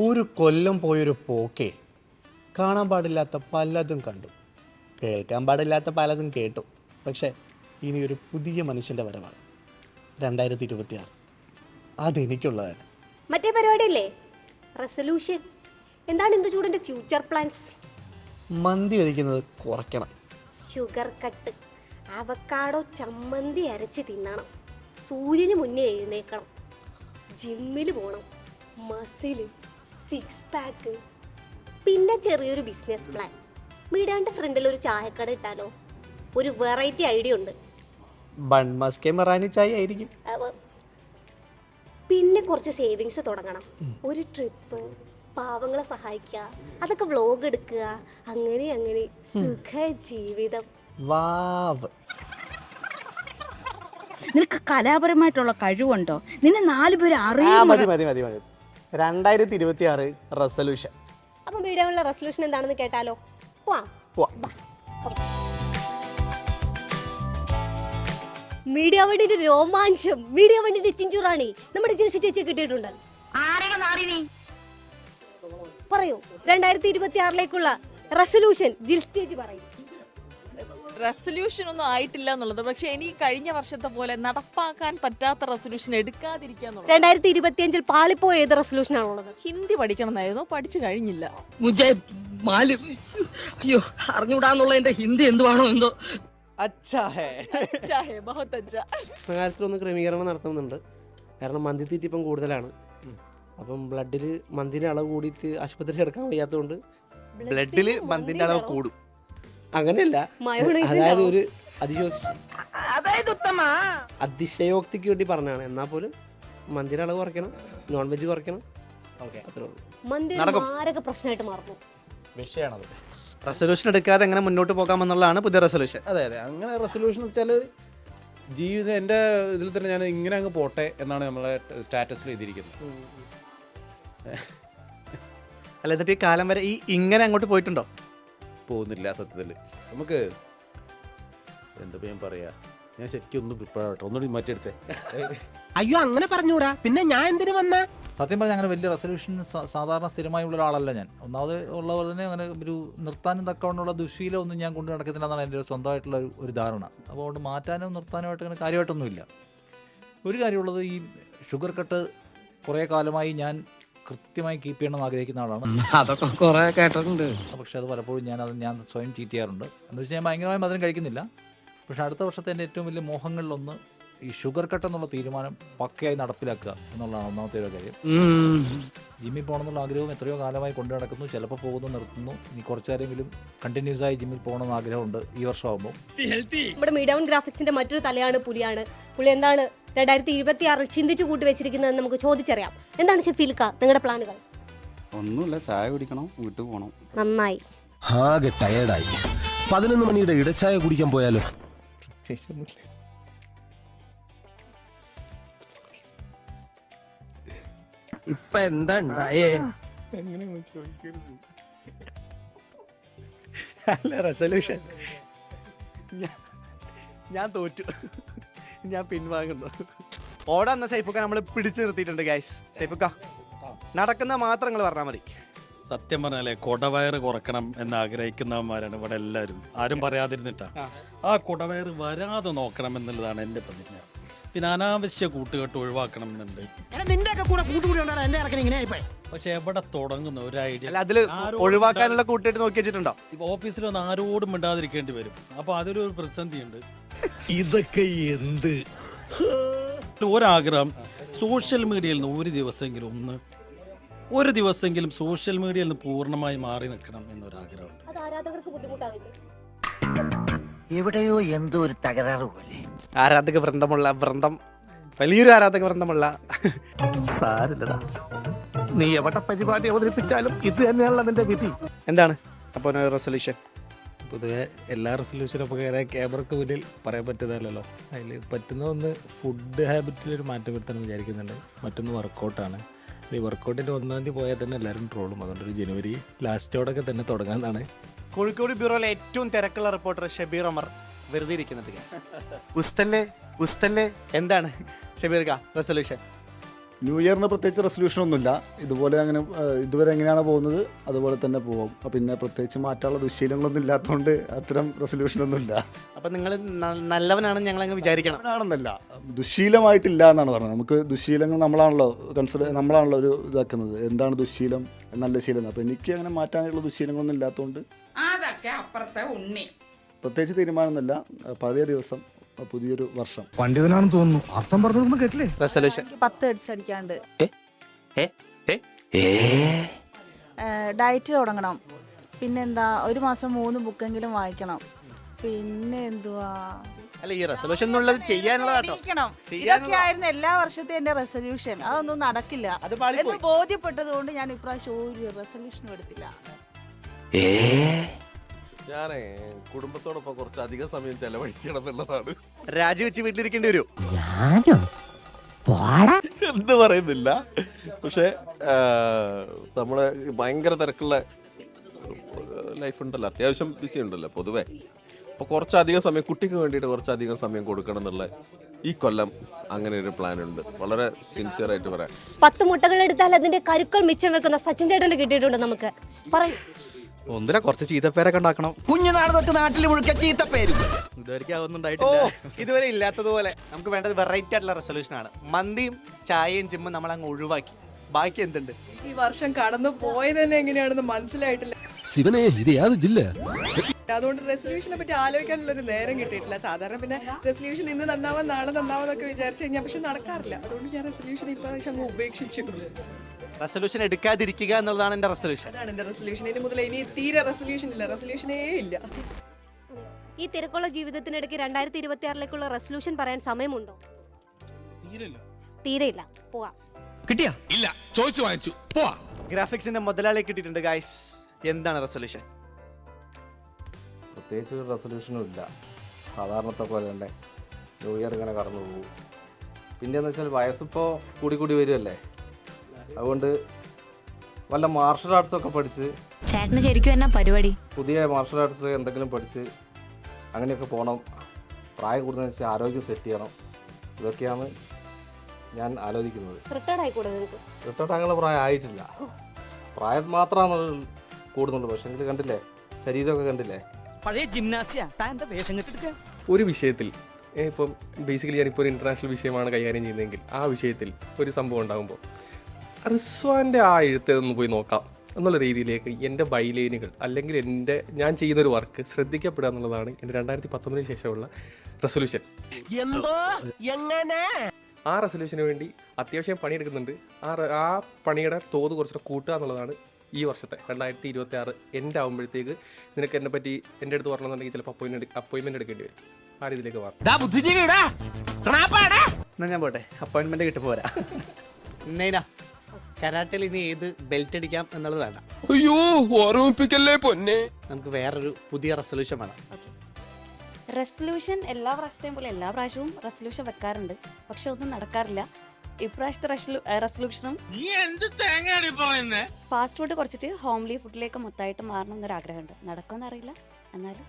ഒരു കൊല്ലം പോയൊരു പോക്കേ കാണാൻ പാടില്ലാത്ത പലതും കണ്ടു. കേൾക്കാൻ പാടില്ലാത്ത പലതും കേട്ടു. പക്ഷേ ഇനി ഒരു പുതിയ മനുഷ്യന്റെ വരവാണ്. രണ്ടായിരത്തി ഇരുപത്തി ആറ് അതെനിക്കുള്ളതാണ്. മറ്റേ പരിപാടിയല്ലേ? റെസൊല്യൂഷൻ എന്താണ് ഇന്ദു ചൂടിന്റെ ഫ്യൂച്ചർ പ്ലാൻസ് മന്തി കഴിക്കുന്നത് കുറയ്ക്കണം. ഷുഗർ കട്ട് അവക്കാടോ ചമ്മന്തി അരച്ച് തിന്നണം. സൂര്യന് മുന്നേ എഴുന്നേക്കണം ജിമ്മിൽ പോകണം മസിൽ സിക്സ് പാക്ക് പിന്നെ ചെറിയൊരു ബിസിനസ് പ്ലാൻ വീടാന്റെ ഫ്രണ്ടിൽ ഒരു ചായക്കട ഇട്ടാലോ? ഒരു വെറൈറ്റി ഐഡിയ ഉണ്ട്. ബൺ മസ്കെ മെറാനി ചായ ആയിരിക്കും. അവ പിന്നെ കുറച്ച് സേവിങ്സ് തുടങ്ങണം. ഒരു ട്രിപ്പ് പാവങ്ങളെ സഹായിക്കുക അതൊക്കെ വ്ലോഗ് എടുക്കുക അങ്ങനെ അങ്ങനെ. സുഖ ജീവിതം വാവ് നിനക്ക് കലാപരമായിട്ടുള്ള കഴിവുണ്ടോ? നിന്നെ നാല് പേര് ആ അറിയും മതി മതി മതി മതി. രണ്ടായിരത്തി ഇരുപത്തി ആറ് റെസൊല്യൂഷൻ. അപ്പൊ മീഡിയമുള്ള റെസൊല്യൂഷൻ എന്താണെന്ന് കേട്ടാലോ? പോവാം. മീഡിയ വണ്ടിന്റെ രോമാഞ്ചം മീഡിയ വണ്ടിന്റെ ചിഞ്ചുറാണി നമ്മുടെ ജേസി ചേച്ചി കിട്ടിയിട്ടുണ്ട്. പറയൂ രണ്ടായിരത്തി ഇരുപത്തി ആറിലേക്കുള്ള റെസൊല്യൂഷൻ ജിൽസ് ചേച്ചി പറയും. റെസൊല്യൂഷൻ ഒന്നും ആയിട്ടില്ല എന്നുള്ളത്. പക്ഷെ എനിക്ക് കഴിഞ്ഞ വർഷത്തെ പോലെ നടപ്പാക്കാൻ പറ്റാത്ത റെസൊല്യൂഷൻ എടുക്കാതിരിക്കുക എന്നുള്ളത്. രണ്ടായിരത്തി ഇരുപത്തി അഞ്ചിൽ പാളിപ്പോയ ഏത് റെസൊല്യൂഷൻ ആണുള്ളത്? ഹിന്ദി പഠിക്കണം എന്നായിരുന്നു പഠിച്ചു കഴിഞ്ഞില്ല. മുജെ മാലി അയ്യോ അറിഞ്ഞുകൂടാന്നുള്ള എന്റെ ഹിന്ദി എന്തുവാണോ എന്തോ. അച്ഛാ ഹേ. അച്ഛാ ഹേ, ബഹുത് അച്ഛാ. കാര്യത്തിലൊന്ന് ക്രമീകരണം നടത്തുന്നുണ്ട്. കാരണം മന്തി തീറ്റി ഇപ്പം കൂടുതലാണ്. അപ്പം ബ്ലഡിൽ മന്തിന്റെ അളവ് കൂടിയിട്ട് ആശുപത്രി കിടക്കാൻ വയ്യാത്തതുകൊണ്ട് ബ്ലഡിൽ മന്തിന്റെ അളവ് കൂടും. അങ്ങനെയല്ല. അതായത്. ഒരു ഉത്തമ. അതിശയോക്തിക്ക് വേണ്ടി പറഞ്ഞാണ്. എന്നാ പോലും മന്തിയുടെ അളവ് കുറയ്ക്കണം നോൺ വെജ് കുറയ്ക്കണം. ഓക്കെ. അത്രേ ഉള്ളൂ. മന്തി നടക്കും. മാരക പ്രശ്നമായിട്ട് മാറുന്നു. വിഷയമാണത് റെസൊല്യൂഷൻ എടുക്കാതെ എങ്ങനെ മുന്നോട്ട് പോകാമെന്നുള്ളതാണ് പുതിയ റെസൊല്യൂഷൻ അതെ അതെ. അങ്ങനെ റെസൊല്യൂഷൻ വെച്ചാൽ ജീവിതം എന്റെ ഇതിൽ തന്നെ ഞാൻ ഇങ്ങനെ അങ്ങ് പോട്ടെ എന്നാണ് നമ്മളെ സ്റ്റാറ്റസിൽ എഴുതിയിരിക്കുന്നത്. അല്ല എന്നിട്ട് ഈ കാലം വരെ ഈ ഇങ്ങനെ അങ്ങോട്ട് പോയിട്ടുണ്ടോ? പോകുന്നില്ല സത്യത്തിൽ. നമുക്ക് എന്താ ഞാൻ പറയാ? ഞാൻ ശരിക്കും ഒന്ന് പ്രിപ്പയർ ആവട്ടെ. ഒന്നുകൂടി മാറ്റിയെടുത്തേ. അയ്യോ അങ്ങനെ പറഞ്ഞൂടാ. പിന്നെ ഞാൻ എന്തിനു വന്ന? സത്യം പറഞ്ഞാൽ അങ്ങനെ വലിയ റെസൊല്യൂഷൻ സാധാരണ സ്ഥിരമായി ഉള്ള ഒരാളല്ല ഞാൻ. ഒന്നാമത് ഉള്ള പോലെ തന്നെ അങ്ങനെ ഒരു നിർത്താനും തക്കവണ്ണമുള്ള ദുശീലം ഒന്നും ഞാൻ കൊണ്ടു നടക്കത്തില്ല എന്നാണ് എന്റെ ഒരു സ്വന്തമായിട്ടുള്ള ഒരു ഒരു ധാരണ. അപ്പോൾ അതുകൊണ്ട് മാറ്റാനും നിർത്താനുമായിട്ട് അങ്ങനെ കാര്യമായിട്ടൊന്നുമില്ല. ഒരു കാര്യമുള്ളത് ഈ ഷുഗർ കട്ട് കുറേ കാലമായി ഞാൻ കൃത്യമായി കീപ്പ് ചെയ്യണമെന്ന് ആഗ്രഹിക്കുന്ന ആളാണ്. അതൊക്കെ കുറെ കേട്ടിട്ടുണ്ട്. പക്ഷേ അത് പലപ്പോഴും ഞാൻ അത് ഞാൻ സ്വയം ചീറ്റ് ചെയ്യാറുണ്ട്. എന്ന് വെച്ചാൽ ഞാൻ ഭയങ്കരമായി മധുരം കഴിക്കുന്നില്ല. പക്ഷേ അടുത്ത വർഷത്തെ എന്റെ ഏറ്റവും വലിയ മോഹങ്ങളിലൊന്ന് ഈ ഷുഗർ കട്ട് എന്നുള്ള തീരുമാനം പക്കയായി നടപ്പിലാക്കുക എന്നുള്ളതാണ് ഒന്നാമത്തെ ഒരു കാര്യം. ജിമ്മിൽ പോകണം എന്നുള്ള ആഗ്രഹവും എത്രയോ കാലമായി കൊണ്ടു നടക്കുന്നു ചിലപ്പോൾ പോകുന്നു നിർത്തുന്നു. ഇനി കുറച്ചാരെങ്കിലും കണ്ടിന്യൂസ് ആയി ജിമ്മിൽ പോകണമെന്ന് ആഗ്രഹമുണ്ട് ഈ വർഷമാകുമ്പോൾ. നമ്മുടെ മീഡിയ വൺ ഗ്രാഫിക്സിന്റെ മറ്റൊരു തലയാണ് പുലിയാണ്. പുലി എന്താണ് രണ്ടായിരത്തി ഇരുപത്തി ആറിൽ ചിന്തിച്ചു കൂട്ടി വെച്ചിരിക്കുന്നതെന്ന് നമുക്ക് ചോദിച്ചറിയാം. എന്താണ് ഷെഫീൽക്ക നിങ്ങളുടെ പ്ലാനുകൾ? ഒന്നുമില്ല ചായ കുടിക്കണം വീട്ടിൽ പോകണം നന്നായി. ആകെ ടയർഡായി പതിനൊന്ന് മണിയുടെ ഇടച്ചായ കുടിക്കാൻ പോയാലോ? ഇപ്പൊ എന്താ ഉണ്ടായേ? അല്ല റെസൊല്യൂഷൻ ഞാൻ തോറ്റു. ഞാൻ പിൻവാങ്ങുന്നു. ഓടാ എന്ന സൈഫൊക്കെ നമ്മൾ പിടിച്ചു നിർത്തിയിട്ടുണ്ട് ഗൈസ് സൈഫൊക്ക നടക്കുന്ന മാത്രം നിങ്ങൾ പറഞ്ഞാൽ മതി. സത്യം പറഞ്ഞാലേ കൊടവയറ് കുറക്കണം എന്ന് ആഗ്രഹിക്കുന്നവന്മാരാണ് ഇവിടെ എല്ലാവരും. ആരും പറയാതിരുന്നിട്ടാ. ആ. കൊടവയറ് വരാതെ നോക്കണം എന്നുള്ളതാണ് എന്റെ പ്രതിജ്ഞ. പിന്നെ അനാവശ്യ കൂട്ടുകെട്ട് ഒഴിവാക്കണം എന്നുണ്ട് നിന്റെ ഒക്കെ കൂടെ കൂട്ടുകൂടിയാണ് എന്റെ ഇറക്കണ ഇങ്ങനെ ആയിപ്പോയി. പക്ഷെ എവിടെ തുടങ്ങുന്ന? ഒരു ഐഡിയ. അല്ല അതിൽ ഒഴിവാക്കാനുള്ള കൂട്ടുകെട്ട് നോക്കി വെച്ചിട്ടുണ്ടോ? ഇപ്പൊ ഓഫീസിൽ ഒന്ന് ആരോടും മിണ്ടാതിരിക്കേണ്ടി വരും. അപ്പൊ അതിലൊരു പ്രതിസന്ധി ഉണ്ട് ഇതൊക്കെ എന്ത്? ഒരാഗ്രഹം. സോഷ്യൽ മീഡിയയിൽ നിന്ന് ഒരു ദിവസമെങ്കിലും ഒന്ന് ഒരു ദിവസമെങ്കിലും സോഷ്യൽ മീഡിയയിൽ നിന്ന് പൂർണമായി മാറി നിൽക്കണം എന്നൊരാഗ്രഹമുണ്ട്. അത് ആരാധകർക്ക് ബുദ്ധിമുട്ടാവില്ലേ? എവിടെയോ എന്തോ ഒരു തകരാറ് പോലെ. ആരാധക വൃന്ദമുള്ള വൃന്ദം. വലിയൊരു ആരാധക വൃന്ദമുള്ള. സാരില്ലടാ. നീ എവിടെ പരിപാടി അവതരിപ്പിച്ചാലും ഇത് തന്നെയാണല്ലോ നിന്റെ വിധി. എന്താണ്? അപ്പോൾ റെസൊല്യൂഷൻ പൊതുവെ എല്ലാ റെസൊല്യൂഷനും ഇപ്പോൾ കയറിയ ക്യാമറക്ക് മുന്നിൽ പറയാൻ പറ്റുന്നതല്ലോ അതിൽ പറ്റുന്ന ഒന്ന് ഫുഡ് ഹാബിറ്റിൽ ഒരു മാറ്റം വരുത്താൻ വിചാരിക്കുന്നുണ്ട്. മറ്റൊന്ന് വർക്കൗട്ടാണ് ഈ വർക്കൗട്ടിന്റെ ഒന്നാം തീയതി പോയാൽ തന്നെ എല്ലാവരും ട്രോളും അതുകൊണ്ട് ഒരു ജനുവരി ലാസ്റ്റോടൊക്കെ തന്നെ തുടങ്ങാമെന്നാണ് കോഴിക്കോട് ബ്യൂറോയിലെ ഏറ്റവും തിരക്കുള്ള റിപ്പോർട്ടർ ഷബീർ അമർ വെറുതെ ഇരിക്കുന്നുണ്ട് guys. ഉസ്തല്ലേ ഉസ്തല്ലേ? എന്താണ് ഷബീർ റെസൊല്യൂഷൻ ന്യൂ ഇയറിന് പ്രത്യേകിച്ച് റെസൊല്യൂഷൻ ഒന്നുമില്ല. ഇതുപോലെ അങ്ങനെ ഏഹ്, ഇതുവരെ എങ്ങനെയാണ് പോകുന്നത് അതുപോലെ തന്നെ പോകും അപ്പൊ പിന്നെ പ്രത്യേകിച്ച് മാറ്റാനുള്ള ദുശീലങ്ങളൊന്നും ഇല്ലാത്തതുകൊണ്ട് അത്തരം റെസൊല്യൂഷൻ ഒന്നുമില്ല. അപ്പൊ നിങ്ങൾ നല്ലവനാണെന്ന് ഞങ്ങളങ്ങ് വിചാരിക്കണം. ആണെന്നല്ല ദുശീലമായിട്ടില്ല എന്നാണ് പറഞ്ഞത്. നമുക്ക് ദുശീലങ്ങൾ നമ്മളാണല്ലോ കൺസിഡർ നമ്മളാണല്ലോ ഒരു ഇതാക്കുന്നത്. എന്താണ് ദുശീലം? നല്ല ശീലം. അപ്പോൾ എനിക്ക് അങ്ങനെ മാറ്റാനുള്ള ദുശീലങ്ങളൊന്നും ഇല്ലാത്തതുകൊണ്ട് അതൊക്കെ അപ്പുറത്തെ ഉണ്ണി. പ്രത്യേകിച്ച് തീരുമാനമൊന്നുമില്ല. പഴയ ദിവസം പുതിയൊരു വർഷം. പണ്ഡിതനാണെന്ന് തോന്നുന്നു. അർത്ഥം പറഞ്ഞൊന്നും കേട്ടില്ലേ? റെസൊല്യൂഷൻ പത്ത് അടിച്ചടിക്കാണ്ട് ഡയറ്റ് തുടങ്ങണം. പിന്നെന്താ ഒരു മാസം മൂന്ന് ബുക്കെങ്കിലും വായിക്കണം. പിന്നെ എന്തുവാ അല്ല ഈ റെസൊല്യൂഷൻ എന്നുള്ളത് ചെയ്യാനുള്ളതാട്ടോ ഇതൊക്കെ ആയിരുന്നു എല്ലാ വർഷത്തെ എന്റെ റെസൊല്യൂഷൻ അതൊന്നും നടക്കില്ല. എന്ന് ബോധ്യപ്പെട്ടത് കൊണ്ട് ഞാൻ ഇപ്രാവശ്യം ഒരു റെസൊല്യൂഷനും എടുത്തില്ല. ഞാനേ കുടുംബത്തോടൊപ്പം കുറച്ച് അധികം സമയം ചെലവഴിക്കണം എന്നുള്ളതാണ്. രാജിവെച്ച് വീട്ടിലിരിക്കേണ്ടി വരും. എന്ത് പറയുന്നില്ല. പക്ഷെ നമ്മൾ ഭയങ്കര തിരക്കുള്ള ലൈഫ് ഉണ്ടല്ലോ. അത്യാവശ്യം ബിസി ഉണ്ടല്ലോ പൊതുവെ. അപ്പോൾ കുറച്ചധികം സമയം കുട്ടിക്ക് വേണ്ടിയിട്ട് കുറച്ചധികം സമയം കൊടുക്കണം എന്നുള്ള ഈ കൊല്ലം അങ്ങനെ ഒരു പ്ലാൻ ഉണ്ട്. വളരെ സിൻസിയർ ആയിട്ട് പറയാം. പത്ത് മുട്ടകൾ എടുത്താൽ അതിന്റെ കരുക്കൾ മിച്ചം വെക്കുന്ന സച്ചിൻ ചേട്ടന് കിട്ടിയിട്ടുണ്ട് നമുക്ക്? പറയൂ. ഒന്നില്ല കുറച്ച് ചീത്തപ്പേരൊക്കെ ഉണ്ടാക്കണം. കുഞ്ഞുനാട് തൊട്ട് നാട്ടിൽ മുഴുക്ക ചീത്ത പേര് ഇതുവരെ ഉണ്ടായിട്ടില്ല ഇതുവരെ ഇല്ലാത്തതുപോലെ നമുക്ക് വേണ്ടത് വെറൈറ്റി ആയിട്ടുള്ള റെസൊല്യൂഷൻ ആണ്. മന്തിയും ചായയും ജിമ്മും നമ്മൾ അങ്ങ് ഒഴിവാക്കി. ബാക്കി എന്തുണ്ട്? ഈ വർഷം കടന്നു പോയത് തന്നെ എങ്ങനെയാണെന്ന് മനസ്സിലായിട്ടില്ല. ശിവനെ ഇത് ഏത് ജില്ല? അതുകൊണ്ട് റെസൊല്യൂഷനെ പറ്റി ആലോചിക്കാനുള്ള ഒരു നേരം കിട്ടിയിട്ടില്ല. സാധാരണ പിന്നെ റെസൊല്യൂഷൻ ഇന്ന് നന്നാവാൻ നാളെ നന്നാവാന്നൊക്കെ വിചാരിച്ചു കഴിഞ്ഞാൽ പക്ഷെ നടക്കാറില്ല. അതുകൊണ്ട് ഞാൻ റെസൊല്യൂഷൻ ഇപ്രാവശ്യം അങ്ങ് ഉപേക്ഷിച്ചു. റെസൊല്യൂഷൻ എടുക്കാതിരിക്കുക എന്നുള്ളതാണ് എന്റെ റെസൊല്യൂഷൻ അതാണ് എന്റെ റെസൊല്യൂഷൻ ഇനി മുതൽ ഇനി തീരെ റെസൊല്യൂഷൻ ഇല്ല. റെസൊല്യൂഷനേ ഇല്ല. ഈ തിരക്കുള്ള ജീവിതത്തിനിടയ്ക്ക് രണ്ടായിരത്തി ഇരുപത്തി ആറിലേക്കുള്ള റെസൊല്യൂഷൻ പറയാൻ സമയമുണ്ടോ? തീരെയില്ല. പോവാ. കിട്ടിയാ? ഇല്ല. ചോദിച്ചു വാങ്ങിച്ചു. പോവാ. ഗ്രാഫിക്സിന്റെ മുതലാളി കിട്ടിയിട്ടുണ്ട് ഗായ്സ് എന്താണ് റെസൊല്യൂഷൻ പ്രത്യേകിച്ച് ഒരു റെസൊല്യൂഷനും ഇല്ല. സാധാരണത്തെ പോലെ തന്നെ ന്യൂ ഇയർ ഇങ്ങനെ കടന്നു പോകും. പിന്നെയെന്ന് വെച്ചാൽ വയസ്സിപ്പോൾ കൂടി കൂടി വരുമല്ലേ അതുകൊണ്ട് വല്ല മാർഷൽ ആർട്സ് ഒക്കെ പഠിച്ച് ചേട്ടന് ശരിക്കും എന്നാ പരിപാടി? പുതിയ മാർഷൽ ആർട്സ് എന്തെങ്കിലും പഠിച്ച് അങ്ങനെയൊക്കെ പോകണം പ്രായം കൂടുന്ന ആരോഗ്യം സെറ്റ് ചെയ്യണം. ഇതൊക്കെയാണ് ഞാൻ ആലോചിക്കുന്നത്. റിട്ടയർഡ് ആയിക്കൂടെ നിങ്ങൾക്ക് റിട്ടയർഡ് അങ്ങനെ പ്രായം ആയിട്ടില്ല. പ്രായം മാത്രമാണ് കൂടുന്നുള്ളൂ പക്ഷേ ഇത് കണ്ടില്ലേ? ശരീരമൊക്കെ കണ്ടില്ലേ? പഴയ ജിംനാസിയ വേഷം കെട്ടിട്ട് ഒരു വിഷയത്തിൽ ഇപ്പം ബേസിക്കലി ഞാനിപ്പോൾ ഒരു ഇന്റർനാഷണൽ വിഷയമാണ് കൈകാര്യം ചെയ്യുന്നതെങ്കിൽ ആ വിഷയത്തിൽ ഒരു സംഭവം ഉണ്ടാകുമ്പോൾ റിസ്വാന്റെ ആ എഴുത്ത് ഒന്ന് പോയി നോക്കാം. എന്നുള്ള രീതിയിലേക്ക് എന്റെ ബൈലൈനുകൾ അല്ലെങ്കിൽ എന്റെ ഞാൻ ചെയ്യുന്നൊരു വർക്ക് ശ്രദ്ധിക്കപ്പെടുക എന്നുള്ളതാണ് എന്റെ രണ്ടായിരത്തി പത്തൊമ്പതിന് ശേഷമുള്ള റെസൊല്യൂഷൻ എന്തോ? എങ്ങനെ? ആ റെസൊല്യൂഷന് വേണ്ടി അത്യാവശ്യം പണിയെടുക്കുന്നുണ്ട്. ആ ആ പണിയുടെ തോത് കുറച്ചുകൂടെ കൂട്ടുക എന്നുള്ളതാണ് ഈ വർഷത്തെ രണ്ടായിരത്തി ഇരുപത്തി ആറ് എന്റെ ആകുമ്പോഴത്തേക്ക് നിനക്ക് എന്നെ പറ്റി എന്റെ അടുത്ത് പറഞ്ഞെന്നുണ്ടെങ്കിൽ ചിലപ്പോൾ അപ്പോയിൻമെന്റ് അപ്പോയിൻമെന്റ് എടുക്കേണ്ടി വരും. ആ രീതിയിലേക്ക് മാറും. ബുദ്ധിജീവിടാ. എന്നാ ഞാൻ പോട്ടെ. അപ്പോയിൻമെന്റ് കിട്ടി പോരാ നൈന. കരാട്ടയിൽ ഇനി ഏത് ബെൽറ്റ് അടിക്കാം എന്നുള്ളത് വേണ്ട അയ്യോ ഓർമ്മിപ്പിക്കല്ലേ പൊന്നെ. നമുക്ക് വേറൊരു പുതിയ റെസൊല്യൂഷൻ വേണം റെസൊല്യൂഷൻ എല്ലാ പ്രാവശ്യത്തെയും പോലെ എല്ലാ പ്രാവശ്യവും റെസൊല്യൂഷൻ വെക്കാറുണ്ട്. പക്ഷെ ഒന്നും നടക്കാറില്ല. ഇപ്രാവശ്യത്തെ റെസൊല്യൂഷനും ഫാസ്റ്റ് ഫുഡ് കുറച്ചിട്ട് ഹോംലി ഫുഡിലേക്ക് മൊത്തമായിട്ട് മാറണം എന്നൊരു ആഗ്രഹമുണ്ട് നടക്കുമെന്ന് അറിയില്ല. എന്നാലും.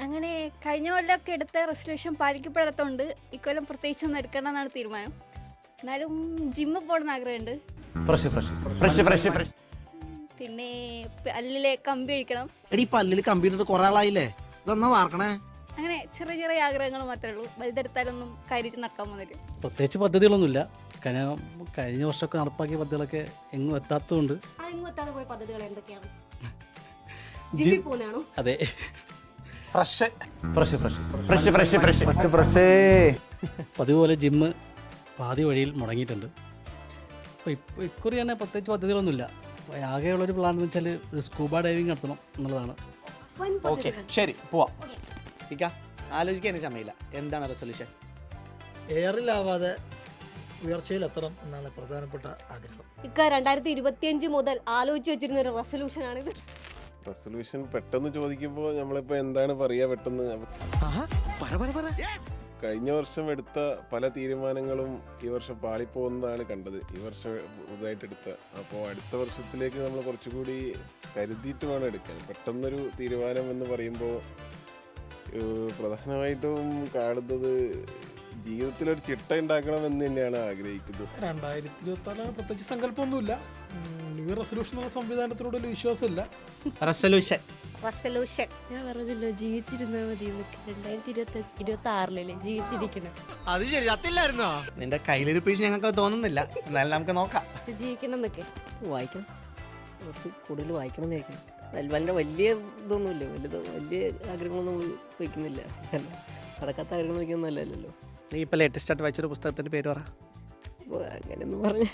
അങ്ങനെ കഴിഞ്ഞ കൊല്ലമൊക്കെ എടുത്ത റെസൊല്യൂഷൻ പാലിക്കപ്പെടാത്തതുകൊണ്ട് ഇക്കൊല്ലം പ്രത്യേകിച്ചൊന്നും എടുക്കണം എന്നാണ് തീരുമാനം. എന്നാലും ജിമ്മിൽ പോകണമെന്ന് ആഗ്രഹമുണ്ട്. പിന്നെ പല്ലിലെ കമ്പി ഒഴിക്കണം. എടി പല്ലിൽ കമ്പ്യൂട്ടർ കുറെ ആളായില്ലേ? ഇതൊന്നാ വാർക്കണേ. അങ്ങനെ ചെറിയ ചെറിയ ആഗ്രഹങ്ങൾ മാത്രമേ ഉള്ളൂ. വലുതെടുത്താലൊന്നും കാര്യം നടക്കാൻ പോകുന്നില്ല. പ്രത്യേകിച്ച് പദ്ധതികളൊന്നുമില്ല. കാരണം കഴിഞ്ഞ വർഷമൊക്കെ നടപ്പാക്കിയ പദ്ധതികളൊക്കെ എങ്ങും എത്താത്തതുകൊണ്ട്. അതെങ്ങും എത്താതെ പോയ പദ്ധതികൾ എന്തൊക്കെയാണ്? ജിമ്മിൽ പോകുന്നതാണോ? അതെ. ഫ്രഷ് പതിവ് പോലെ ജിമ്മ് പാതി വഴിയിൽ മുടങ്ങിയിട്ടുണ്ട്. അപ്പോൾ ഇപ്പോൾ ഇക്കുറി തന്നെ പ്രത്യേകിച്ച് പദ്ധതികളൊന്നുമില്ല. അപ്പോൾ ആകെയുള്ളൊരു പ്ലാൻ എന്ന് വെച്ചാൽ ഒരു സ്കൂബ ഡൈവിങ് നടത്തണം എന്നുള്ളതാണ്. ഓക്കെ ശരി പോവാം. ഇക്ക ആലോചിക്കാൻ എനിക്ക് സമയമില്ല. എന്താണ് റെസൊല്യൂഷൻ എയറിലാവാതെ ഉയർച്ചയിലെത്തണം എന്നാണ് പ്രധാനപ്പെട്ട ആഗ്രഹം. ഇക്ക രണ്ടായിരത്തി ഇരുപത്തിയഞ്ച് മുതൽ ആലോചിച്ച് വെച്ചിരുന്ന ഒരു റെസൊല്യൂഷൻ ആണിത്. റെസൊല്യൂഷൻ പെട്ടെന്ന് ചോദിക്കുമ്പോൾ നമ്മളിപ്പോൾ എന്താണ് പറയുക പെട്ടെന്ന്? പറ പറ പറ. കഴിഞ്ഞ വർഷം എടുത്ത പല തീരുമാനങ്ങളും ഈ വർഷം പാളിപ്പോകുന്നതാണ് കണ്ടത്. ഈ വർഷം പുതുതായിട്ട് എടുത്ത. അപ്പോൾ അടുത്ത വർഷത്തിലേക്ക് നമ്മൾ കുറച്ചുകൂടി കരുതിയിട്ട് വേണം എടുക്കാൻ. പെട്ടെന്നൊരു തീരുമാനം എന്ന് പറയുമ്പോൾ പ്രധാനമായിട്ടും കാണുന്നത് ജീവിതത്തിൽ ഒരു ചിട്ട ഉണ്ടാക്കണം എന്ന് തന്നെയാണ് ആഗ്രഹിക്കുന്നത്. രണ്ടായിരത്തി ഇരുപത്തി ആറിലാണ് പ്രത്യേകിച്ച് സങ്കല്പമൊന്നുമില്ല ന്യൂ റെസൊല്യൂഷൻ എന്ന സംവിധാനത്തിനോട് വലിയ വിശ്വാസമില്ല. റെസൊല്യൂഷൻ റെസൊല്യൂഷൻ ഞാൻ പറഞ്ഞല്ലോ ജീവിച്ചിരുന്നാ മതി രണ്ടായിരത്തി ഇരുപത്തി ഇരുപത്തി ആറിലല്ലേ ജീവിച്ചിരിക്കണം. അത് ശരി അത്തില്ലായിരുന്നോ? നിന്റെ കയ്യിലൊരു കയ്യിലിരിപ്പിച്ച് ഞങ്ങൾക്ക് തോന്നുന്നില്ല. എന്നാലും നമുക്ക് നോക്കാം. ജീവിക്കണം എന്നൊക്കെ വായിക്കണം. കുറച്ച് കൂടുതൽ വായിക്കണം എന്ന് വിചാരിക്കണം വല്ല- വല്ല വലിയ ഇതൊന്നുമില്ല. വലുത് വലിയ ആഗ്രഹങ്ങളൊന്നും വയ്ക്കുന്നില്ല. നടക്കാത്ത ആഗ്രഹങ്ങൾ വയ്ക്കുന്നത് നീ ഇപ്പൊ ലേറ്റസ്റ്റ് ആയിട്ട് വായിച്ചൊരു പുസ്തകത്തിന്റെ പേര് പറ. അങ്ങനെയൊന്നും പറഞ്ഞ്.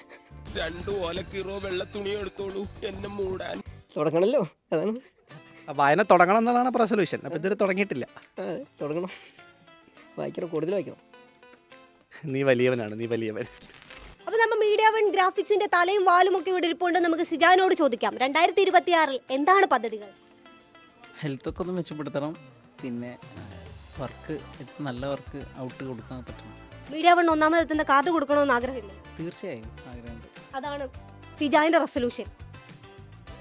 രണ്ടു ഓലക്കീറോ വെള്ള തുണി എടുത്തോളൂ. എന്നെ മൂടാൻ. തുടങ്ങണല്ലോ. അതാണ്. വായന തുടങ്ങണം എന്നുള്ളതാണ് റെസൊല്യൂഷൻ അപ്പോൾ ഇതുവരെ തുടങ്ങിയിട്ടില്ല. തുടങ്ങണം. വായിക്കണം കൂടുതൽ വായിക്കണം. നീ വലിയവനാണ് നീ വലിയവൻ. അപ്പൊ നമ്മൾ മീഡിയ വൺ ഗ്രാഫിക്സിന്റെ തലയും വാലും ഒക്കെ ഇവിടെ ഇരിപ്പുണ്ട്. നമുക്ക് സിജാനോട് ചോദിക്കാം. രണ്ടായിരത്തി ഇരുപത്തി ആറിൽ എന്താണ് പദ്ധതികൾ? ഹെൽത്തൊക്കെ ഒന്ന് മെച്ചപ്പെടുത്തണം. പിന്നെ വർക്ക് നല്ല വർക്ക് ഔട്ട് കൊടുക്കാൻ പറ്റണം. മീഡിയ വൺ ഒന്നാമത് എത്തുന്ന കാർഡ് കൊടുക്കണമെന്ന് ആഗ്രഹമില്ല? തീർച്ചയായും ആഗ്രഹമുണ്ട്. അതാണ് സിജാന്റെ റെസൊല്യൂഷൻ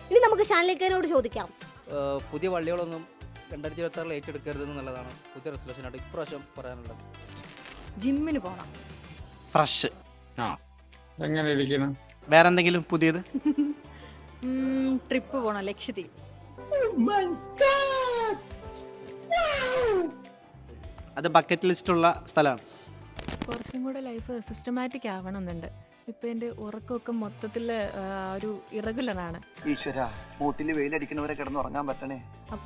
ഇനി നമുക്ക് ഷാനിലേക്കാരോട് ചോദിക്കാം. പുതിയ വള്ളികളൊന്നും രണ്ടായിരത്തി ഇരുപത്തി ആറിൽ ഏറ്റെടുക്കരുത് എന്നുള്ളതാണ് പുതിയ റെസൊല്യൂഷനായിട്ട് ഇപ്രാവശ്യം പറയാനുള്ളത്. ജിമ്മിന് പോകണം ഫ്രഷ്. എങ്ങനെ ഇരിക്കണം വേറെ എന്തെങ്കിലും പുതിയത് ട്രിപ്പ് പോകണം ലക്ഷദ്വീപ്. അത് ബക്കറ്റ് ലിസ്റ്റുള്ള സ്ഥലമാണ്. കുറച്ചും കൂടെ ലൈഫ് സിസ്റ്റമാറ്റിക് ആവണമെന്നുണ്ട്. ഇപ്പം എന്റെ ഉറക്കമൊക്കെ മൊത്തത്തിൽ ഒരു ഇറഗുലറാണ്. ഈശ്വര മൂട്ടിൽ വെയിലടിക്കുന്നവരെ കിടന്ന് ഉറങ്ങാൻ പറ്റണേ.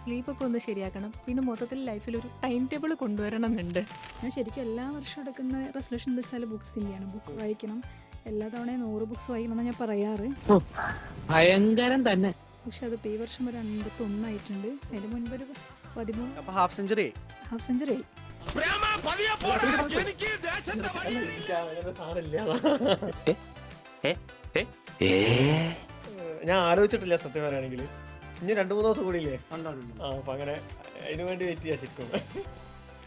സ്ലീപ്പ് ഒക്കെ ഒന്ന് ശരിയാക്കണം. പിന്നെ മൊത്തത്തിൽ ലൈഫിൽ ഒരു ടൈം ടേബിൾ കൊണ്ടുവരണം എന്നുണ്ട് ഞാൻ ശരിക്കും എല്ലാ വർഷവും എടുക്കുന്ന റെസൊല്യൂഷൻ എന്ന് വെച്ചാൽ ബുക്സ് തന്നെയാണ്. ബുക്ക് വായിക്കണം. എല്ലാ തവണയും നൂറ് ബുക്സ് വായിക്കണമെന്ന് ഞാൻ പറയാറ്. ഭയങ്കരം തന്നെ. പക്ഷെ അത് ഈ വർഷം ഒരു അൻപത്തൊന്നായിട്ടുണ്ട് അതിന് മുൻപ് ഒരു പതിമൂന്ന് അപ്പൊ ഹാഫ് സെഞ്ചുറി ഹാഫ് സെഞ്ചുറി ആയി. ഞാൻ ആലോചിച്ചിട്ടില്ല സത്യം പറയുകയാണെങ്കിൽ ഇനി രണ്ടു മൂന്ന് ദിവസം കൂടിയില്ലേ? ആ അപ്പൊ അങ്ങനെ അതിനു വേണ്ടി വെയിറ്റ് ചെയ്യാൻ ശരിക്കും.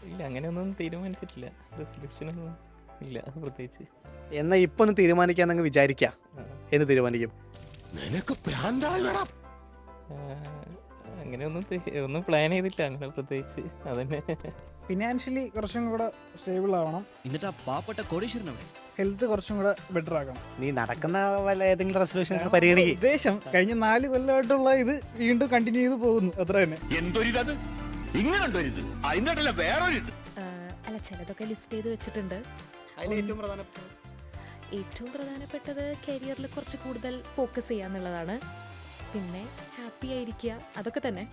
ഇല്ല അങ്ങനെയൊന്നും തീരുമാനിച്ചിട്ടില്ല. റെസൊല്യൂഷനൊന്നും ഇല്ല പ്രത്യേകിച്ച്. എന്നാ ഇപ്പൊ ഒന്ന് തീരുമാനിക്കാന്നങ്ങ് വിചാരിക്കാം. എന്ന് തീരുമാനിക്കും. നിനക്ക് അങ്ങനെയൊന്നും ഒന്നും പ്ലാൻ ചെയ്തിട്ടില്ല അങ്ങനെ പ്രത്യേകിച്ച്. അതന്നെ. ഫിനാൻഷ്യലി കുറച്ചും കൂടെ സ്റ്റേബിൾ ആവണം. എന്നിട്ട് ആ പാവപ്പെട്ട കോടീശ്വരൻ അവിടെ ഹെൽത്ത് കുറച്ചും കൂടെ ബെറ്റർ ആക്കണം. നീ നടക്കുന്ന വല്ല ഏതെങ്കിലും റെസൊല്യൂഷൻ പരിഗണിക്കും. ഉദ്ദേശം കഴിഞ്ഞ നാല് കൊല്ലമായിട്ടുള്ള ഇത് വീണ്ടും കണ്ടിന്യൂ ചെയ്ത് പോകുന്നു. അത്ര തന്നെ. എന്തൊരിതത് ഇങ്ങനെ ഉണ്ടൊരിത് എന്നിട്ടല്ല വേറൊരിത് അല്ല ചിലതൊക്കെ ലിസ്റ്റ് ചെയ്ത് വെച്ചിട്ടുണ്ട്. അതിൽ ഏറ്റവും പ്രധാനപ്പെട്ട ഏറ്റവും പ്രധാനപ്പെട്ടത് കരിയറിൽ കുറച്ച് കൂടുതൽ ഫോക്കസ് ചെയ്യുക എന്നുള്ളതാണ്. പിന്നെ ഹാപ്പി ആയിരിക്കുക. അതൊക്കെ തന്നെ.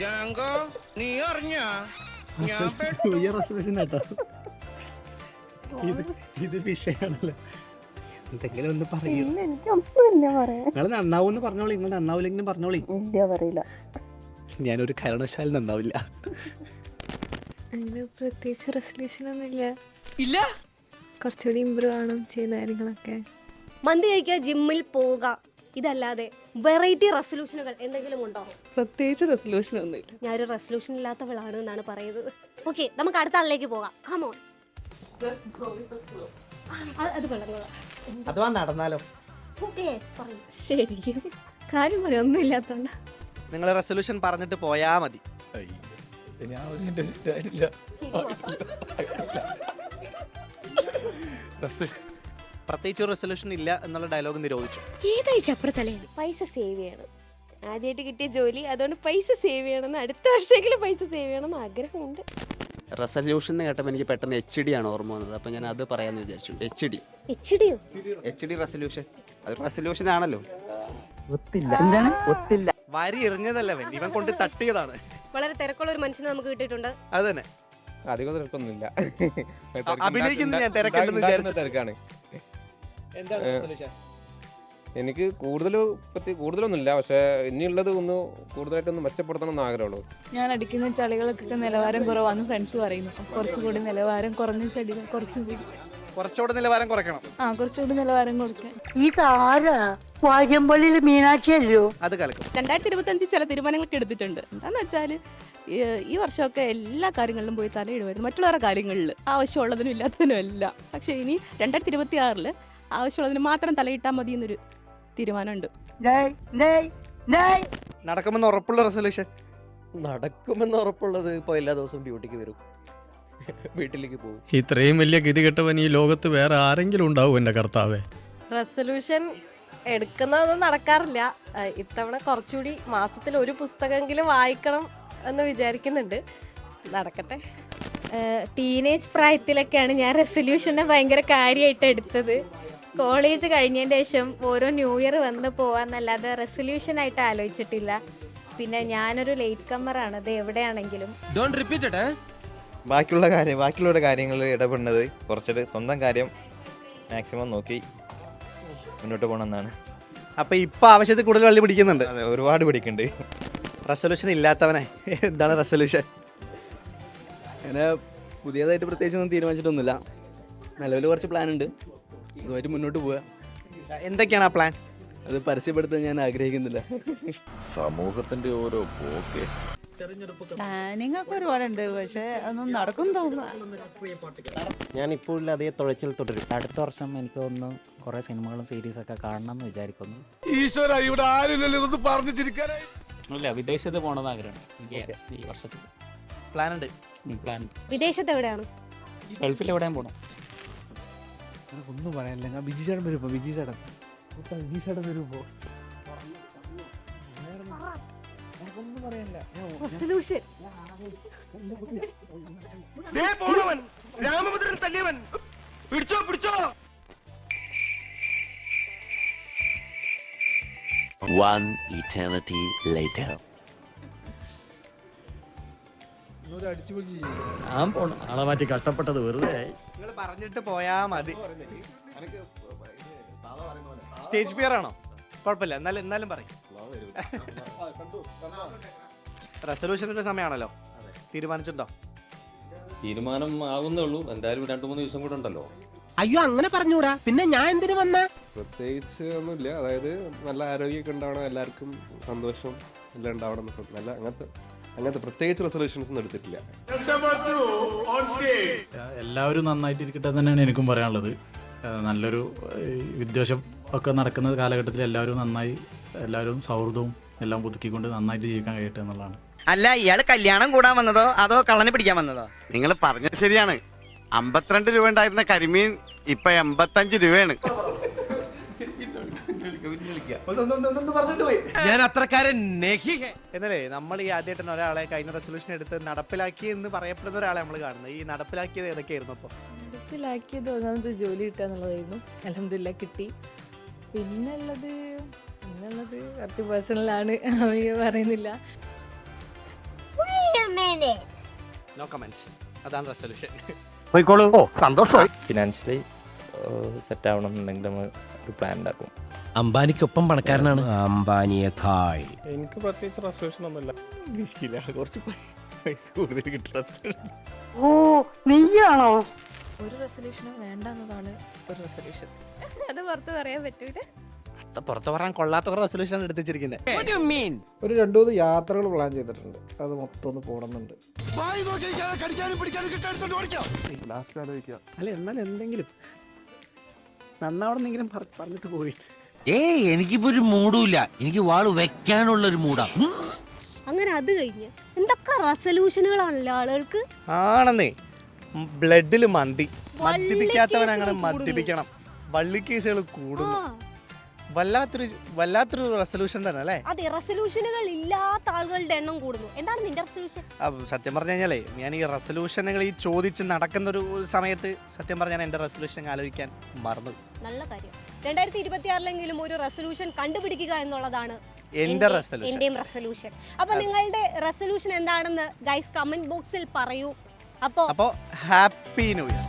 ജാങ്കോ നീ അറിഞ്ഞ റെസൊല്യൂഷൻ കേട്ടോ ഇത് ഇത് വിഷയാണല്ലോ. എന്തെങ്കിലും ഒന്ന് പറയൂ. നിങ്ങൾ നന്നാവൂന്ന് പറഞ്ഞോളി നിങ്ങൾ നന്നാവില്ലെങ്കിലും പറഞ്ഞോളി. പറയില്ല. ഞാനൊരു കാരണവശാലും നന്നാവില്ല. അങ്ങനെ പ്രത്യേകിച്ച് റെസൊല്യൂഷൻ ഒന്നുമില്ല. ഇല്ല? കുറച്ചുകൂടി ഇമ്പ്രൂവ് ആവണം ചെയ്യുന്ന കാര്യങ്ങളൊക്കെ. മന്തി കഴിക്കുക ജിമ്മിൽ പോവുക. ഇതല്ലാതെ വെറൈറ്റി റെസൊല്യൂഷനുകൾ എന്തെങ്കിലും ഉണ്ടോ? പ്രത്യേകിച്ച് റെസൊല്യൂഷൻ ഒന്നുമില്ല. ഞാനൊരു റെസൊല്യൂഷൻ ഇല്ലാത്തവളാണ് എന്നാണ് പറയുന്നത്. ഓക്കെ നമുക്ക് അടുത്ത ആളിലേക്ക് പോകാം. കമോൺ അത് കൊള്ളാം. അഥവാ നടന്നാലോ. ശരിക്കും കാര്യം പറയാം ഒന്നും ഇല്ലാത്തോണ്ട. നിങ്ങൾ റെസൊല്യൂഷൻ പറഞ്ഞിട്ട് പോയാ മതി. ഞാൻ ഒരു ആയിട്ടില്ല പ്രത്യേകിച്ച് ഒരു റെസൊല്യൂഷൻ ഇല്ല എന്നുള്ള ഡയലോഗ് നിരോധിച്ചു. ഏതായി ചപ്രത്തലേ പൈസ സേവ് ചെയ്യണം. ആദ്യമായിട്ട് കിട്ടിയ ജോലി അതുകൊണ്ട് പൈസ സേവ് ചെയ്യണമെന്ന് അടുത്ത വർഷമെങ്കിലും പൈസ സേവ് ചെയ്യണം ആഗ്രഹമുണ്ട്. റെസൊല്യൂഷൻ കേട്ടപ്പോൾ എനിക്ക് പെട്ടെന്ന് എച്ച് ഡി ആണ് ഓർമ്മ വന്നത്. അപ്പോൾ ഞാൻ അത് പറയാമെന്ന് വിചാരിച്ചു. എച്ച് ഡി എച്ച് ഡിയോ എച്ച് ഡി റെസൊല്യൂഷൻ അത് റെസൊല്യൂഷൻ ആണല്ലോ. വരി എറിഞ്ഞതല്ല അവൻ? ഇവൻ കൊണ്ട് തട്ടിയതാണ്. വളരെ തിരക്കുള്ള ഒരു മനുഷ്യനെ നമുക്ക് കിട്ടിയിട്ടുണ്ട്. അത് തന്നെ. അധികം തിരക്കൊന്നുമില്ല. അഭിനയിക്കുന്ന ഞാൻ തിരക്കുണ്ടെന്ന് വിചാരിച്ചു. തിരക്കാണ്. എനിക്ക് കൂടുതൽ പറ്റി കൂടുതലൊന്നുമില്ല. പക്ഷെ ഇനിയുള്ളത് ഒന്ന് കൂടുതലായിട്ടൊന്ന് മെച്ചപ്പെടുത്തണം എന്ന് ആഗ്രഹമുള്ളൂ. ഞാൻ അടിക്കുന്ന ചളികൾക്കൊക്കെ നിലവാരം കുറവാന്ന് ഫ്രണ്ട്സ് പറയുന്നു. കുറച്ചുകൂടി നിലവാരം കുറഞ്ഞ ചെടികൾ കുറച്ചുകൂടി കുറച്ചുകൂടി നിലവാരം കുറയ്ക്കണം. ആ കുറച്ചുകൂടി നിലവാരം കൊടുക്കാൻ ഇതാരാ വാര്യമ്പള്ളിയിൽ മീനാക്ഷി അല്ലയോ? അത് കലക്കും. രണ്ടായിരത്തി ഇരുപത്തഞ്ച് ചില തീരുമാനങ്ങളൊക്കെ എടുത്തിട്ടുണ്ട്. എന്താന്ന് വെച്ചാൽ ഈ വർഷമൊക്കെ എല്ലാ കാര്യങ്ങളിലും പോയി തലയിടുമായിരുന്നു മറ്റുള്ളവരുടെ കാര്യങ്ങളിൽ ആവശ്യമുള്ളതിനും ഇല്ലാത്തതിനും എല്ലാം. പക്ഷേ ഇനി രണ്ടായിരത്തി ഇരുപത്തി ആറിൽ ആവശ്യമുള്ളതിന് മാത്രം തലയിട്ടാൽ മതി എന്നൊരു തീരുമാനമുണ്ട് നടക്കുമെന്ന് ഉറപ്പുള്ള റെസൊല്യൂഷൻ. നടക്കുമെന്ന് ഉറപ്പുള്ളത് ഇപ്പോൾ എല്ലാ ദിവസവും ഡ്യൂട്ടിക്ക് വരും. വീട്ടിലേക്ക് പോകും. ഇത്രയും വലിയ ഗതി കെട്ടവൻ ഈ ലോകത്ത് വേറെ ആരെങ്കിലും ഉണ്ടാവും എന്റെ കർത്താവേ? റെസൊല്യൂഷൻ എടുക്കുന്നതൊന്നും നടക്കാറില്ല. ഇത്തവണ കുറച്ചുകൂടി മാസത്തിൽ ഒരു പുസ്തകമെങ്കിലും വായിക്കണം എന്ന് വിചാരിക്കുന്നുണ്ട്. നടക്കട്ടെ. ടീനേജ് പ്രായത്തിലൊക്കെയാണ് ഞാൻ റെസൊല്യൂഷനെ ഭയങ്കര കാര്യമായിട്ട് എടുത്തത്. കോളേജ് കഴിഞ്ഞതിന് ശേഷം ഓരോ ന്യൂ ഇയർ വന്ന് പോവാന്നല്ലാതെ റെസൊല്യൂഷൻ ആയിട്ട് ആലോചിച്ചിട്ടില്ല. പിന്നെ ഞാനൊരു ലേറ്റ് കമ്മറാണ് അത് എവിടെയാണെങ്കിലും. ബാക്കിയുള്ള കാര്യം ബാക്കിയുള്ള കാര്യങ്ങളിൽ ഇടപെടുന്നത് കുറച്ചിട്ട് സ്വന്തം കാര്യം മാക്സിമം നോക്കി മുന്നോട്ട് പോകണമെന്നാണ്. അപ്പൊ ഇപ്പൊ ആവശ്യത്തിൽ കൂടുതൽ വള്ളി പിടിക്കുന്നുണ്ട്. അതെ ഒരുപാട് പിടിക്കുന്നുണ്ട്. റെസൊല്യൂഷൻ ഇല്ലാത്തവനെ. എന്താണ് റെസൊല്യൂഷൻ അങ്ങനെ പുതിയതായിട്ട് പ്രത്യേകിച്ചൊന്നും തീരുമാനിച്ചിട്ടൊന്നുമില്ല. നിലവിൽ കുറച്ച് പ്ലാൻ ഉണ്ട്. അതുമായിട്ട് മുന്നോട്ട് പോവുക. എന്തൊക്കെയാണ് ആ പ്ലാൻ അത് പരസ്യപ്പെടുത്താൻ ഞാൻ ആഗ്രഹിക്കുന്നില്ല. സമൂഹത്തിന്റെ ഓരോ പോക്കെ. പ്ലാനിങ് ഒക്കെ ഒരുപാടുണ്ട് പക്ഷെ ഒന്നും നടക്കും തോന്നുന്നു. ഞാൻ ഇപ്പോഴുള്ള അതേ തുഴച്ചിൽ തുടരും. അടുത്ത വർഷം എനിക്ക് ഒന്ന് കുറേ സിനിമകളും സീരീസ് ഒക്കെ കാണണം എന്ന് വിചാരിക്കുന്നു. ഈശ്വര ഇവിടെ ആരില്ലല്ലോ ഇതൊന്ന് പറഞ്ഞു ചിരിക്കാനായി ഇല്ല വിദേശത്ത് പോകണമെന്ന് ആഗ്രഹമാണ് ഈ വർഷത്തിൽ. പ്ലാൻ ഉണ്ട്. പ്ലാൻ വിദേശത്ത് എവിടെയാണ്? ഗൾഫിൽ എവിടെയും പോകണം ഒന്നും പറയാനില്ല. ബിജി ചേട്ടൻ വരുമ്പോ ബിജി ചേട്ടൻ. ബിജി ചേട്ടൻ വരുമ്പോ. ഒന്നും പറയാനില്ല. രാമഭദ്രൻ തല്ലിയവൻ. പിടിച്ചോ പിടിച്ചോ. വൺ eternity ലേറ്റർ ഞാൻ പോണ. ആളെ മാറ്റി കഷ്ടപ്പെട്ടത് വെറുതെ നിങ്ങൾ പറഞ്ഞിട്ട് പോയാ മതി. സ്റ്റേജ് ഫിയർ ആണോ? കുഴപ്പമില്ല. എന്നാലും എന്നാലും പറയും. റെസൊല്യൂഷന്റെ സമയമാണല്ലോ തീരുമാനിച്ചിട്ടുണ്ടോ? തീരുമാനം ആകുന്നേ ഉള്ളൂ. എന്തായാലും രണ്ടു മൂന്ന് ദിവസം കൂടെ ഉണ്ടല്ലോ. അയ്യോ അങ്ങനെ പറഞ്ഞൂടാ. പിന്നെ ഞാൻ എന്തിനു വന്ന? പ്രത്യേകിച്ച് ഒന്നുമില്ല. അതായത് നല്ല ആരോഗ്യമൊക്കെ ഉണ്ടാവണം. എല്ലാവർക്കും സന്തോഷം എല്ലാം ഉണ്ടാവണം നല്ല അങ്ങനത്തെ അങ്ങനത്തെ പ്രത്യേകിച്ച് റിസർവേഷൻസ് ഒന്നും എടുത്തിട്ടില്ല. എല്ലാവരും നന്നായിട്ടിരിക്കട്ടെ തന്നെയാണ് എനിക്കും പറയാനുള്ളത്. നല്ലൊരു വിദ്വേഷം ഒക്കെ നടക്കുന്ന കാലഘട്ടത്തിൽ എല്ലാവരും നന്നായി എല്ലാവരും സൗഹൃദവും എല്ലാം പുതുക്കിക്കൊണ്ട് നന്നായിട്ട് ജീവിക്കാൻ കഴിയട്ടെ എന്നുള്ളതാണ്. അല്ല ഇയാൾ കല്യാണം കൂടാൻ വന്നതോ? അതോ കള്ളനെ പിടിക്കാൻ വന്നതോ? നിങ്ങൾ പറഞ്ഞത് ശരിയാണ്. അമ്പത്തിരണ്ട് രൂപ ഉണ്ടായിരുന്ന കരിമീൻ ഇപ്പൊ എൺപത്തഞ്ച് രൂപയാണ്. ഞാൻ അത്രക്കാരൻ എന്നല്ലേ നമ്മൾ ഈ ആദ്യമായിട്ട് ഒരാളെ കഴിഞ്ഞ റെസൊല്യൂഷൻ എടുത്ത് നടപ്പിലാക്കി എന്ന് പറയപ്പെടുന്ന ഒരാളെ നമ്മൾ കാണുന്നത്. ഈ നടപ്പിലാക്കിയത് ഏതൊക്കെയായിരുന്നു അപ്പോൾ നടപ്പിലാക്കിയത് ഒന്നാമത് ജോലി കിട്ടുക എന്നുള്ളതായിരുന്നു. അലഹമില്ല കിട്ടി. പിന്നുള്ളത് പിന്നുള്ളത് കുറച്ച് പേഴ്സണലാണ് പറയുന്നില്ല. നോ കമന്റ്സ് അതാണ് റെസൊല്യൂഷൻ പോയിക്കോളൂ. ഓ സന്തോഷമായി. ഫിനാൻഷ്യലി സെറ്റ് ആവണം എന്നുണ്ടെങ്കിൽ നമ്മൾ ഒരു പ്ലാൻ ഉണ്ടാക്കും. അംബാനിക്കൊപ്പം പണക്കാരനാണ്. അംബാനിയേക്കാൾ. എനിക്ക് പ്രത്യേകിച്ച് റെസൊല്യൂഷൻ ഒന്നുമില്ല. ഉദ്ദേശിക്കില്ല കുറച്ച് പൈസ കൂടുതൽ കിട്ടാത്ത ഓ നീയാണോ? ഒരു റെസൊല്യൂഷനും വേണ്ട എന്നതാണ് ഒരു റെസൊല്യൂഷൻ അത് പുറത്ത് പറയാൻ പറ്റൂല. പുറത്ത് പറയാൻ കൊള്ളാത്ത റെസൊല്യൂഷൻ എടുത്ത് വെച്ചിരിക്കുന്നത് ഒരു രണ്ടു മൂന്ന് യാത്രകൾ പ്ലാൻ ചെയ്തിട്ടുണ്ട്. അത് മൊത്തം ഒന്ന് പോടുന്നുണ്ട് അല്ല എന്നാൽ എന്തെങ്കിലും. നന്നാവണമെന്നെങ്കിലും പറഞ്ഞിട്ട് പോയി. ഏയ് എനിക്കിപ്പോ ഒരു മൂടുമില്ല എനിക്ക് വാൾ വെക്കാനുള്ള ഒരു മൂടാ അങ്ങനെ അത് കഴിഞ്ഞ് എന്തൊക്കെ റെസൊല്യൂഷനുകളാണല്ലോ ആളുകൾക്ക്? ആണെന്നേ. ബ്ലഡിൽ മന്തി. മദ്യപിക്കാത്തവൻ അങ്ങനെ വള്ളിക്കേസുകൾ മദ്യപിക്കണം. വള്ളി കേസുകൾ കൂടുന്നു വല്ലാത്തൊരു വല്ലാത്തൊരു റെസൊല്യൂഷൻ തന്നെ അല്ലേ? അതെ റെസൊല്യൂഷനുകൾ ഇല്ലാത്ത ആളുകളുടെ എണ്ണം കൂടുന്നു. എന്താണ് നിന്റെ റെസൊല്യൂഷൻ ആ, സത്യം പറഞ്ഞു കഴിഞ്ഞാലേ ഞാൻ ഈ റെസൊല്യൂഷനുകൾ ഈ ചോദിച്ച് നടക്കുന്ന ഒരു സമയത്ത് സത്യം പറഞ്ഞാൽ എന്റെ റെസൊല്യൂഷൻ ആലോചിക്കാൻ മറന്നു. നല്ല കാര്യം. രണ്ടായിരത്തി ഇരുപത്തി ആറിലെങ്കിലും ഒരു റെസൊല്യൂഷൻ കണ്ടുപിടിക്കുക എന്നുള്ളതാണ് എന്റെ എന്റെ- റെസൊല്യൂഷൻ എന്റെയും റെസൊല്യൂഷൻ അപ്പൊ നിങ്ങളുടെ റെസൊല്യൂഷൻ എന്താണെന്ന് ഗൈസ് കമന്റ് ബോക്സിൽ പറയൂ. അപ്പോ അപ്പോൾ ഹാപ്പി ന്യൂ ഇയർ